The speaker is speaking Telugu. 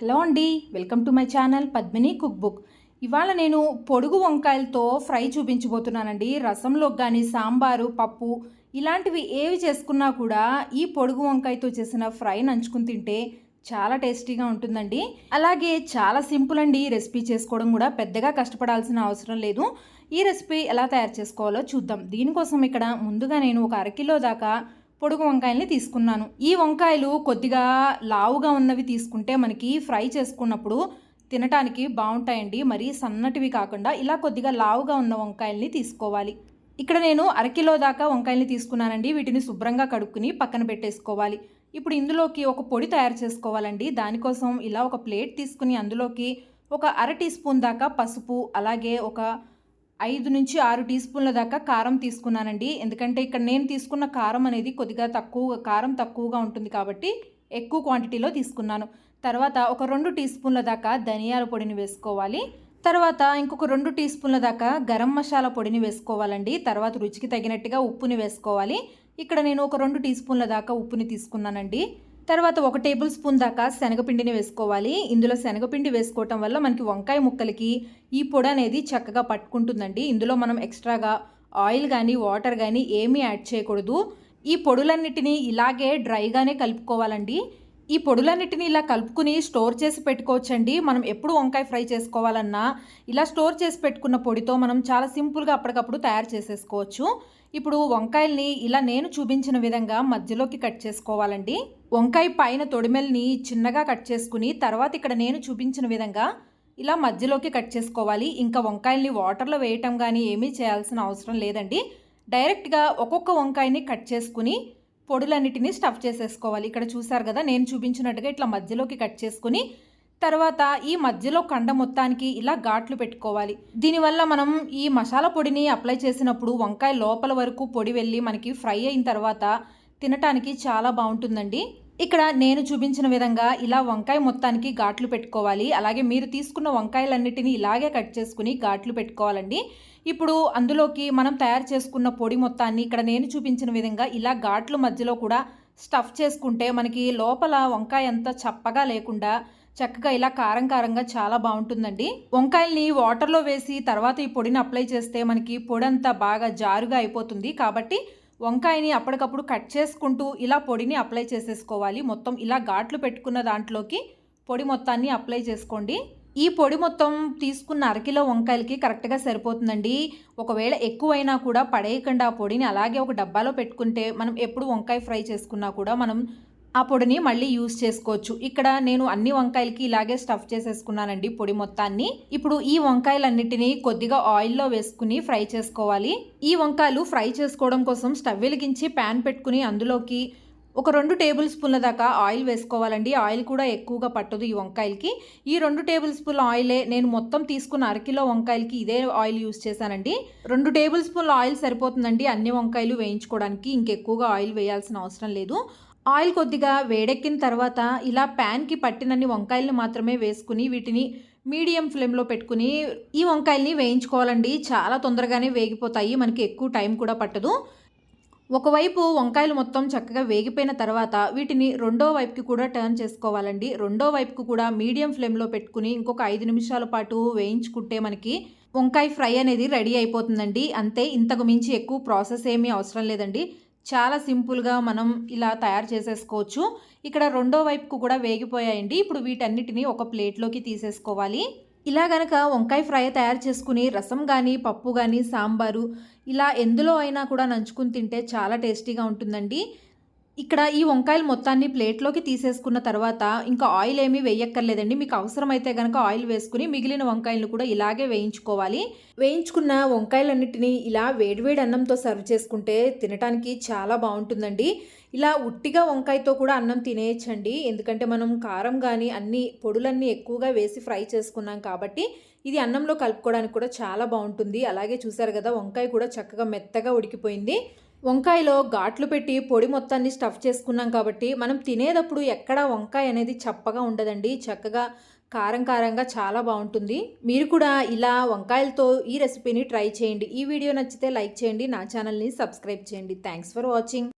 హలో అండి welcome to my channel Padmini cook book. ఇవాళ నేను పొడుగు వంకాయలతో ఫ్రై చూపించబోతున్నానండి. రసంలో కానీ సాంబారు పప్పు ఇలాంటివి ఏవి చేసుకున్నా కూడా ఈ పొడుగు వంకాయతో చేసిన ఫ్రై నంచుకుని తింటే చాలా టేస్టీగా ఉంటుందండి. అలాగే చాలా సింపుల్ అండి ఈ రెసిపీ చేసుకోవడం కూడా పెద్దగా కష్టపడాల్సిన అవసరం లేదు. ఈ రెసిపీ ఎలా తయారు చేసుకోవాలో చూద్దాం. దీనికోసం ఇక్కడ ముందుగా నేను ఒక అరకిలో దాకా పొడుగు వంకాయల్ని తీసుకున్నాను. ఈ వంకాయలు కొద్దిగా లావుగా ఉన్నవి తీసుకుంటే మనకి ఫ్రై చేసుకున్నప్పుడు తినటానికి బాగుంటాయండి. మరీ సన్నటివి కాకుండా ఇలా కొద్దిగా లావుగా ఉన్న వంకాయల్ని తీసుకోవాలి. ఇక్కడ నేను అరకిలో దాకా వంకాయల్ని తీసుకున్నానండి. వీటిని శుభ్రంగా కడుక్కుని పక్కన పెట్టేసుకోవాలి. ఇప్పుడు ఇందులోకి ఒక పొడి తయారు చేసుకోవాలండి. దానికోసం ఇలా ఒక ప్లేట్ తీసుకుని అందులోకి ఒక అర టీ స్పూన్ దాకా పసుపు అలాగే ఒక ఐదు నుంచి ఆరు టీ స్పూన్ల దాకా కారం తీసుకున్నానండి. ఎందుకంటే ఇక్కడ నేను తీసుకున్న కారం అనేది కొద్దిగా తక్కువ కారం తక్కువగా ఉంటుంది కాబట్టి ఎక్కువ క్వాంటిటీలో తీసుకున్నాను. తర్వాత ఒక రెండు టీ స్పూన్ల దాకా ధనియాల పొడిని వేసుకోవాలి. తర్వాత ఇంకొక రెండు టీ స్పూన్ల దాకా గరం మసాలా పొడిని వేసుకోవాలండి. తర్వాత రుచికి తగినట్టుగా ఉప్పుని వేసుకోవాలి. ఇక్కడ నేను ఒక రెండు టీ స్పూన్ల దాకా ఉప్పుని తీసుకున్నానండి. తర్వాత ఒక టేబుల్ స్పూన్ దాకా శనగపిండిని వేసుకోవాలి. ఇందులో శనగపిండి వేసుకోవటం వల్ల మనకి వంకాయ ముక్కలకి ఈ పొడి అనేది చక్కగా పట్టుకుంటుందండి. ఇందులో మనం ఎక్స్ట్రాగా ఆయిల్ కానీ వాటర్ కానీ ఏమీ యాడ్ చేయకూడదు. ఈ పొడులన్నిటినీ ఇలాగే డ్రైగానే కలుపుకోవాలండి. ఈ పొడులన్నిటిని ఇలా కలుపుకుని స్టోర్ చేసి పెట్టుకోవచ్చండి. మనం ఎప్పుడు వంకాయ ఫ్రై చేసుకోవాలన్నా ఇలా స్టోర్ చేసి పెట్టుకున్న పొడితో మనం చాలా సింపుల్గా అప్పటికప్పుడు తయారు చేసేసుకోవచ్చు. ఇప్పుడు వంకాయల్ని ఇలా నేను చూపించిన విధంగా మధ్యలోకి కట్ చేసుకోవాలండి. వంకాయ పైన తొడిమెల్ని చిన్నగా కట్ చేసుకుని తర్వాత ఇక్కడ నేను చూపించిన విధంగా ఇలా మధ్యలోకి కట్ చేసుకోవాలి. ఇంకా వంకాయల్ని వాటర్లో వేయటం కానీ ఏమీ చేయాల్సిన అవసరం లేదండి. డైరెక్ట్గా ఒక్కొక్క వంకాయని కట్ చేసుకుని పొడులన్నిటినీ స్టఫ్ చేసేసుకోవాలి. ఇక్కడ చూసారు కదా నేను చూపించినట్టుగా ఇట్లా మధ్యలోకి కట్ చేసుకుని తర్వాత ఈ మధ్యలో కండ మొత్తానికి ఇలా ఘాట్లు పెట్టుకోవాలి. దీనివల్ల మనం ఈ మసాలా పొడిని అప్లై చేసినప్పుడు వంకాయ లోపల వరకు పొడి వెళ్ళి మనకి ఫ్రై అయిన తర్వాత తినటానికి చాలా బాగుంటుందండి. ఇక్కడ నేను చూపించిన విధంగా ఇలా వంకాయ మొత్తానికి ఘాట్లు పెట్టుకోవాలి. అలాగే మీరు తీసుకున్న వంకాయలన్నిటిని ఇలాగే కట్ చేసుకుని ఘాట్లు పెట్టుకోవాలండి. ఇప్పుడు అందులోకి మనం తయారు చేసుకున్న పొడి మొత్తాన్ని ఇక్కడ నేను చూపించిన విధంగా ఇలా ఘాట్ల మధ్యలో కూడా స్టఫ్ చేసుకుంటే మనకి లోపల వంకాయ అంతా చప్పగా లేకుండా చక్కగా ఇలా కారం కారంగా చాలా బాగుంటుందండి. వంకాయల్ని వాటర్లో వేసి తర్వాత ఈ పొడిని అప్లై చేస్తే మనకి పొడి అంతా బాగా జారుగా అయిపోతుంది. కాబట్టి వంకాయని అప్పటికప్పుడు కట్ చేసుకుంటూ ఇలా పొడిని అప్లై చేసేసుకోవాలి. మొత్తం ఇలా ఘాట్లు పెట్టుకున్న దాంట్లోకి పొడి మొత్తాన్ని అప్లై చేసుకోండి. ఈ పొడి మొత్తం తీసుకున్న అరకిలో వంకాయలకి కరెక్ట్గా సరిపోతుందండి. ఒకవేళ ఎక్కువైనా కూడా పడేయకుండా ఆ పొడిని అలాగే ఒక డబ్బాలో పెట్టుకుంటే మనం ఎప్పుడు వంకాయ ఫ్రై చేసుకున్నా కూడా మనం ఆ పొడిని మళ్ళీ యూస్ చేసుకోవచ్చు. ఇక్కడ నేను అన్ని వంకాయలకి ఇలాగే స్టఫ్ చేసేసుకున్నానండి పొడి మొత్తాన్ని. ఇప్పుడు ఈ వంకాయలన్నిటినీ కొద్దిగా ఆయిల్లో వేసుకుని ఫ్రై చేసుకోవాలి. ఈ వంకాయలు ఫ్రై చేసుకోవడం కోసం స్టవ్ వెలిగించి ప్యాన్ పెట్టుకుని అందులోకి ఒక రెండు టేబుల్ స్పూన్ల దాకా ఆయిల్ వేసుకోవాలండి. ఆయిల్ కూడా ఎక్కువగా పట్టదు ఈ వంకాయలకి. ఈ రెండు టేబుల్ స్పూన్ల ఆయిలే నేను మొత్తం తీసుకున్న అరకిలో వంకాయలకి ఇదే ఆయిల్ యూస్ చేశానండి. రెండు టేబుల్ స్పూన్ల ఆయిల్ సరిపోతుందండి అన్ని వంకాయలు వేయించుకోవడానికి. ఇంకెక్కువగా ఆయిల్ వేయాల్సిన అవసరం లేదు. ఆయిల్ కొద్దిగా వేడెక్కిన తర్వాత ఇలా ప్యాన్కి పట్టినన్ని వంకాయల్ని మాత్రమే వేసుకుని వీటిని మీడియం ఫ్లేమ్లో పెట్టుకుని ఈ వంకాయల్ని వేయించుకోవాలండి. చాలా తొందరగానే వేగిపోతాయి. మనకి ఎక్కువ టైం కూడా పట్టదు. ఒకవైపు వంకాయలు మొత్తం చక్కగా వేగిపోయిన తర్వాత వీటిని రెండో వైపుకి కూడా టర్న్ చేసుకోవాలండి. రెండో వైపుకి కూడా మీడియం ఫ్లేమ్లో పెట్టుకుని ఇంకొక ఐదు నిమిషాల పాటు వేయించుకుంటే మనకి వంకాయ ఫ్రై అనేది రెడీ అయిపోతుందండి. అంతే ఇంతకు మించి ఎక్కువ ప్రాసెస్ ఏమీ అవసరం లేదండి. చాలా సింపుల్గా మనం ఇలా తయారు చేసేసుకోవచ్చు. ఇక్కడ రెండో వైపుకు కూడా వేగిపోయాయండి. ఇప్పుడు వీటన్నిటిని ఒక ప్లేట్లోకి తీసేసుకోవాలి. ఇలా గనక వంకాయ ఫ్రై తయారు చేసుకుని రసం కానీ పప్పు కానీ సాంబారు ఇలా ఎందులో అయినా కూడా నంచుకుని తింటే చాలా టేస్టీగా ఉంటుందండి. ఇక్కడ ఈ వంకాయలు మొత్తాన్ని ప్లేట్లోకి తీసేసుకున్న తర్వాత ఇంకా ఆయిల్ ఏమీ వేయక్కర్లేదండి. మీకు అవసరమైతే కనుక ఆయిల్ వేసుకుని మిగిలిన వంకాయలను కూడా ఇలాగే వేయించుకోవాలి. వేయించుకున్న వంకాయలన్నిటిని ఇలా వేడివేడి అన్నంతో సర్వ్ చేసుకుంటే తినడానికి చాలా బాగుంటుందండి. ఇలా ఉట్టిగా వంకాయతో కూడా అన్నం తినేయచ్చండి. ఎందుకంటే మనం కారం కానీ అన్ని పొడులన్నీ ఎక్కువగా వేసి ఫ్రై చేసుకున్నాం కాబట్టి ఇది అన్నంలో కలుపుకోవడానికి కూడా చాలా బాగుంటుంది. అలాగే చూసారు కదా వంకాయ కూడా చక్కగా మెత్తగా ఉడికిపోయింది. వంకాయలో ఘాట్లు పెట్టి పొడి మొత్తాన్ని స్టఫ్ చేసుకున్నాం కాబట్టి మనం తినేటప్పుడు ఎక్కడ వంకాయ అనేది చప్పగా ఉండదండి. చక్కగా కారం కారంగా చాలా బాగుంటుంది. మీరు కూడా ఇలా వంకాయలతో ఈ రెసిపీని ట్రై చేయండి. ఈ వీడియో నచ్చితే లైక్ చేయండి. నా ఛానల్ని సబ్స్క్రైబ్ చేయండి. Thanks for watching